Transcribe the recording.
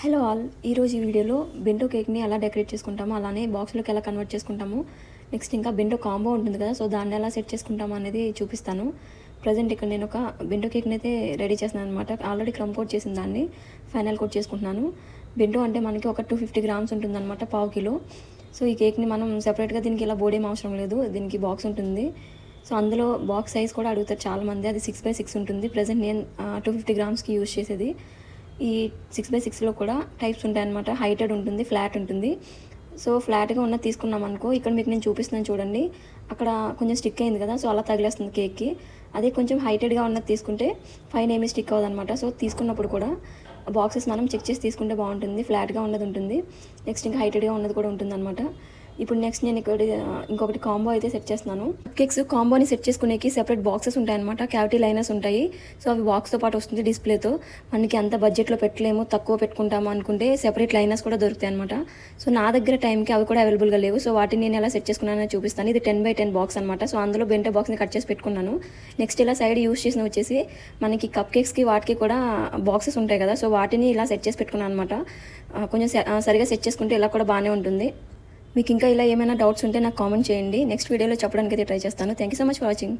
Hello all. ఈరోజు ఈ వీడియోలో బెంటో కేక్ని ఎలా డెకరేట్ చేసుకుంటామో అలానే బాక్స్లోకి ఎలా కన్వర్ట్ చేసుకుంటాము నెక్స్ట్ ఇంకా బెంటో కాంబో ఉంటుంది కదా సో దాన్ని ఎలా సెట్ చేసుకుంటాము అనేది చూపిస్తాను. ప్రజెంట్ ఇక్కడ నేను ఒక బెంటో కేక్ని అయితే రెడీ చేస్తున్నాను అనమాట ఆల్రెడీ క్రమ్ కోట్ చేసిన దాన్ని ఫైనల్ కోట్ చేసుకుంటున్నాను. బెంటో అంటే మనకి ఒక టూ ఫిఫ్టీ గ్రామ్స్ ఉంటుందన్నమాట పావు కిలో. సో ఈ కేక్ని మనం సెపరేట్గా దీనికి ఇలా బోడేం అవసరం లేదు దీనికి బాక్స్ ఉంటుంది. సో అందులో బాక్స్ సైజ్ కూడా అడుగుతారు చాలామంది అది సిక్స్ బై సిక్స్ ఉంటుంది. ప్రజెంట్ నేను టూ ఫిఫ్టీ గ్రామ్స్కి యూజ్ చేసేది ఈ సిక్స్ బై సిక్స్లో కూడా టైప్స్ ఉంటాయన్నమాట హైటెడ్ ఉంటుంది ఫ్లాట్ ఉంటుంది. సో ఫ్లాట్గా ఉన్నది తీసుకున్నాం అనుకో ఇక్కడ మీకు నేను చూపిస్తున్నాను చూడండి. అక్కడ కొంచెం స్టిక్ అయింది కదా సో అలా తగిలేస్తుంది కేక్కి అదే కొంచెం హైటెడ్గా ఉన్నది తీసుకుంటే ఫైన్ ఏమీ స్టిక్ అవ్వదన్నమాట. సో తీసుకున్నప్పుడు కూడా బాక్సెస్ మనం చెక్ చేసి తీసుకుంటే బాగుంటుంది ఫ్లాట్గా ఉన్నది ఉంటుంది. నెక్స్ట్ ఇంకా హైటెడ్గా ఉన్నది కూడా ఉంటుంది అనమాట ఇప్పుడు నెక్స్ట్ నేను ఇక్కడ ఇంకొకటి కాంబో అయితే సెట్ చేస్తున్నాను. కేక్స్ కాంబోని సెట్ చేసుకునేకి సెపరేట్ బాక్సెస్ ఉంటాయి అనమాట క్యావిటీ లైనర్స్ ఉంటాయి. సో అవి బాక్స్తో పాటు వస్తుంది డిస్ప్లేతో మనకి అంత బడ్జెట్లో పెట్టలేము తక్కువ పెట్టుకుంటాము అనుకుంటే సెపరేట్ లైనర్స్ కూడా దొరుకుతాయి అనమాట సో నా దగ్గర టైంకి అవి కూడా అవైలబుల్గా లేవు. సో వాటిని నేను ఎలా సెట్ చేసుకున్నానో చూపిస్తాను. ఇది టెన్ బై టెన్ బాక్స్ అనమాట సో అందులో బెంటో బాక్స్ని కట్ చేసి పెట్టుకున్నాను. నెక్స్ట్ ఇలా సైడ్ యూస్ చేసిన వచ్చేసి మనకి కప్ కేక్స్కి వాటికి కూడా బాక్సెస్ ఉంటాయి కదా. సో వాటిని ఇలా సెట్ చేసి పెట్టుకున్నాను అనమాట కొంచెం సరిగా సెట్ చేసుకుంటే ఇలా కూడా బాగానే ఉంటుంది. మీకు ఇంకా ఇలా ఏమైనా డౌట్స్ ఉంటే నాకు కామెంట్ చేయండి. నెక్స్ట్ వీడియోలో చెప్పడానికి అయితే ట్రై చేస్తాను. Thank you so much for watching